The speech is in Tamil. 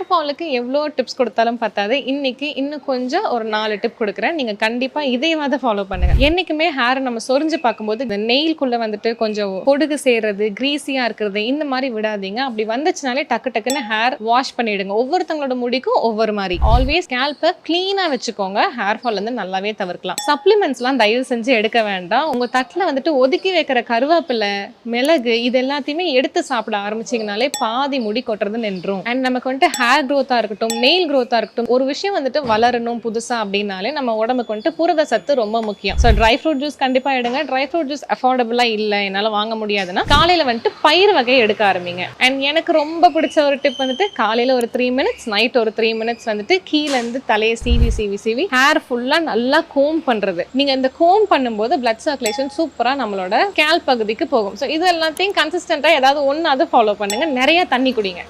ஹேர் ஃபாலுக்கு எவ்வளோ டிப்ஸ் கொடுத்தாலும் பத்தாது. இன்னைக்கு இன்னும் கொஞ்சம் ஒரு நாலு டிப் கொடுக்குறேன். நீங்க கண்டிப்பாக இதையாவது ஃபாலோ பண்ணுங்க. என்னைக்குமே ஹேர் நம்ம சொரிஞ்சு பார்க்கும்போது இந்த நெயில்குள்ளே வந்துட்டு கொஞ்சம் பொடுகு சேர்றது கிரீஸியா இருக்கிறது இந்த மாதிரி விடாதீங்க. அப்படி வந்துச்சுனாலே டக்கு டக்குன்னு ஹேர் வாஷ் பண்ணிவிடுங்க ஒவ்வொருத்தவங்களோட முடிக்கும் ஒவ்வொரு மாதிரி. ஆல்வேஸ் ஸ்கேல்பை க்ளீனாக வச்சுக்கோங்க. ஹேர் ஃபால் வந்து நல்லாவே தவிர்க்கலாம். சப்ளிமெண்ட்ஸ்லாம் தயவு செஞ்சு எடுக்க வேண்டாம். உங்க தட்டில் வந்துட்டு ஒதுக்கி வைக்கிற கருவேப்பிலை மிளகு இது எல்லாத்தையுமே எடுத்து சாப்பிட ஆரம்பிச்சிங்கனாலே பாதி முடி கொட்டுறது நின்றும். அண்ட் நமக்கு வந்துட்டு ஹேர் ஹேர் க்ரோத்தாக இருக்கட்டும் நெயில் க்ரோத்தாக இருக்கட்டும் ஒரு விஷயம் வந்துட்டு வளரணும் புதுசாக அப்படின்னாலே நம்ம உடம்புக்கு வந்துட்டு புரத சத்து ரொம்ப முக்கியம். ஸோ ட்ரை ஃப்ரூட் ஜூஸ் கண்டிப்பாக எடுங்க. ட்ரை ஃப்ரூட் ஜூஸ் அஃபோர்டபுளாக இல்லை என்னால் வாங்க முடியாதுன்னா காலையில் வந்துட்டு பயிர் வகை எடுக்க ஆரம்பிங்க. அண்ட் எனக்கு ரொம்ப பிடிச்ச ஒரு டிப் வந்துட்டு காலையில் ஒரு த்ரீ மினிட்ஸ் நைட் ஒரு த்ரீ மினிட்ஸ் வந்துட்டு கீழேருந்து தலையை சீவி சீவி சீவி ஹேர் ஃபுல்லாக நல்லா கோம் பண்ணுறது நீங்கள் இந்த கோம் பண்ணும்போது பிளட் சர்க்குலேஷன் சூப்பராக நம்மளோட கேல் பகுதிக்கு போகும். ஸோ இது எல்லாத்தையும் கன்சிஸ்டண்ட்டாக ஏதாவது ஒன்று அதை ஃபாலோ பண்ணுங்கள் நிறைய தண்ணி குடிங்க.